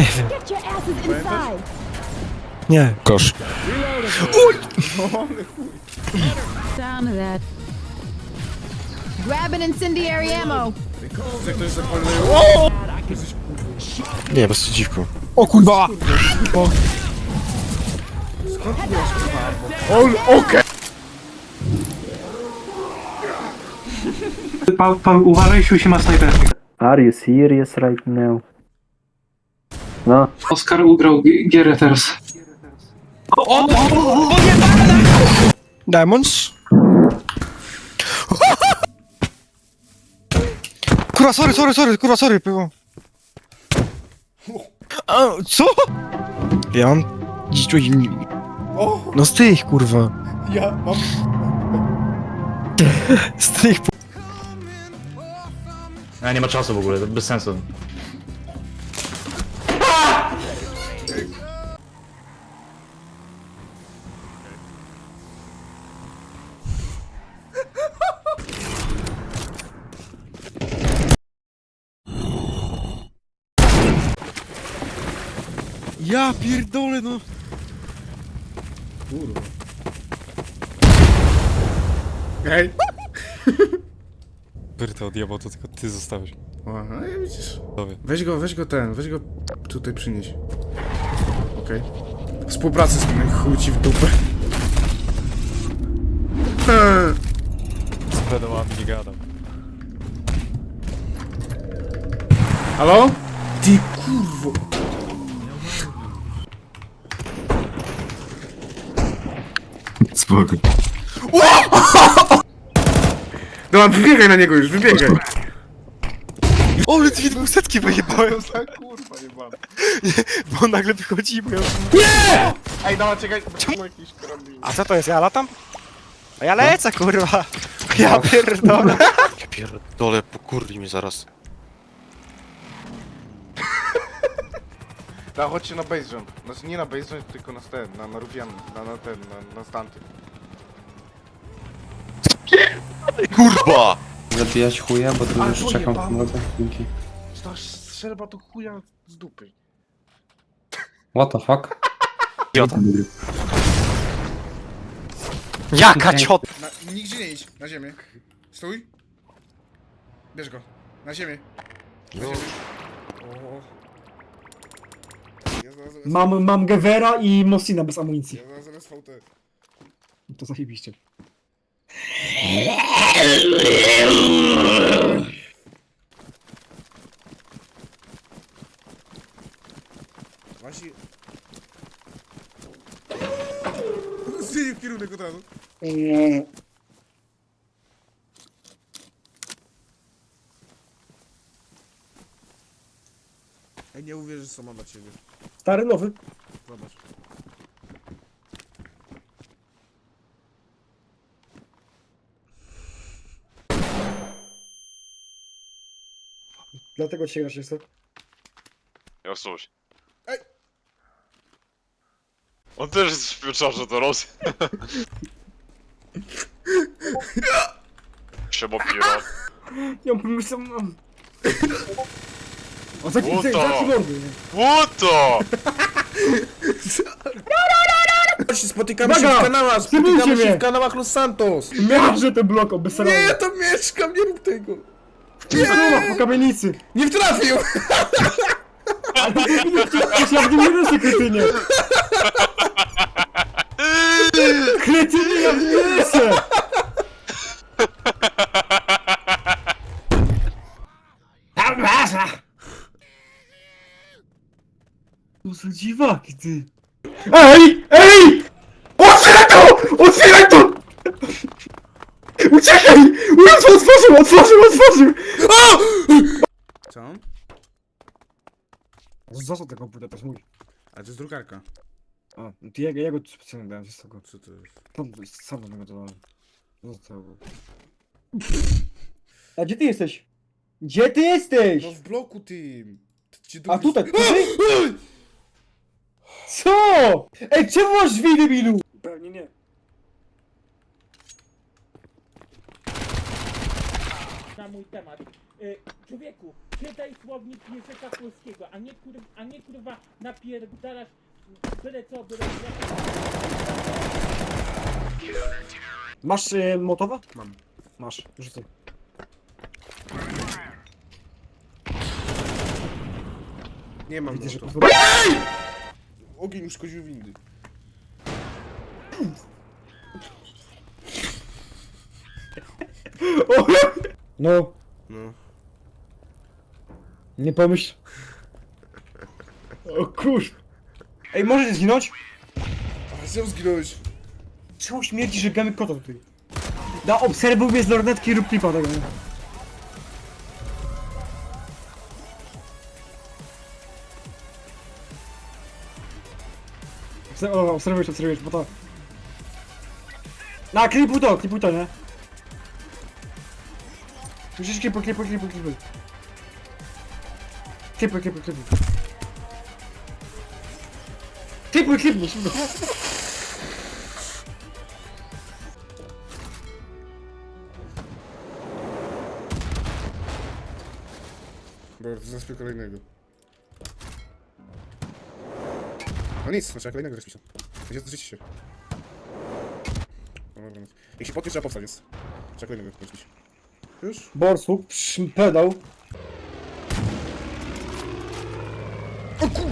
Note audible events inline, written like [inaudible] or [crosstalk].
Get your asses inside! Nie. Kosz. Down to that. Grab an incendiary ammo. Że ktoś zapaluje. Nie, bez dziwku. O kurwa! Pa, pa, uważaj, sił się ma snajper. Are you serious right now? No, Oskar ugrał gi- gierę teraz. Diamonds? Kurwa, sorry, sorry, sorry, kurwa, sorry, było. A, co? Ja mam... O, No z tych, kurwa. ja mam... [laughs] Z tych, A nie ma czasu w ogóle, to bez sensu. Ja pierdolę, no. Kurwa. Hej. Bryta [laughs] odjebał, to tylko ty zostawisz. Aha, ja widzisz. Dobra. Weź go, weź go ten, weź go tutaj przynieś. Okej. Współpracy z tym chuj ci w dupę. Eee. Z pedałami nie gadam. Halo? Ty kurwo. Spoko. [laughs] Dobra, wybiegaj na niego już, wybiegaj. O, dwie dwusetki wyjebałem, Za kurwa jebana. bo nagle wychodzi i mówią... Ej, dobra, czekaj, czemu jakiś karabin? A co to jest, ja latam? A ja lecę, kurwa. Ja pierdolę. Ja pierdolę, pokurwi mnie zaraz. Da, chodźcie na base jump. Znaczy nie na base jump, tylko na ten, na, na Rufian, na, na ten, na, na stanty. Kurwa! zabijać chuja, bo tu już czekam jebane. w nodze. Dzięki. Staż strzelba to chuja z dupy. What the fuck? Jaka ciot... Na, nigdzie nie idź, na ziemię. Stój. Bierz go. Na ziemię. Na ziemię. O. Ja Mam, mam Gevera i Mosina bez amunicji. ja zaraz, zaraz VT. To zajebiście. Właśnie... Zmienił kierunek od razu. Ej, nie uwierzysz, co mam dla ciebie. Stary, nowy. Zobacz. Dlatego dzisiaj grasz jeszcze. Josuś. Ej! On też jest w pieczarze teraz. [laughs] Siema pira. Ja pomyślałem, mam... O, za Buta! za mordy, nie? Puto! Spotykamy się w kanałach, spotykamy się w kanałach Los Santos. Miażdżę ten blok. Nie, ja tam mieszkam, nie rób tego. Nie! Nie! po kamienicy. Nie wtrafił! Nie ja w nim nie lecę, kretynie. Ja w nim nie. To za dziwaki, ty. Ej! Ej! Otwieraj to! Otwieraj to! Uciekaj! Jezu, otworzył, otworzył, otworzył! Co? Został ten komputer, to jest mój. A to jest drukarka. A, no to ja, ja go specjalnie dałem z tego. Co to jest? Tam to jest sam do niego dodałem. Został go. A gdzie ty jesteś? Gdzie ty jesteś? No w bloku tym. Gdzie A drugi- tutaj, tutaj? Ej, czemu masz drzwi, debilu? Pewnie nie. Na mój temat. E, człowieku, czytaj słownik języka polskiego, a nie, kur, a nie kurwa napierdalasz byle co, byle Masz y, motowa? Mam. Masz, rzucaj. Nie mam Widzisz, że Ogień uszkodził windy. No, No. nie pomyśl. O kur... Ej, możesz zginąć? Ale chciał zginąć. Czemu śmierdzi, że gamy kota tutaj? Da, obserwuj mnie z lornetki rób klipa tego, nie? O, Obserwujesz, obserwujesz, bo to... Na, klipuj to, klipuj to, nie? Musisz klipuj, klipuj, klipuj, klipuj. Klipuj, klipuj, klipuj. Klipuj, klipuj, szybko. Dobra, to zaspię kolejnego. No nic, no trzeba kolejnego respić. Będzie zżyć się. No dobra, no. Jak się potwierdza, powstać jest. Trzeba kolejnego respić. Już? Borsuk, pedał. O kur...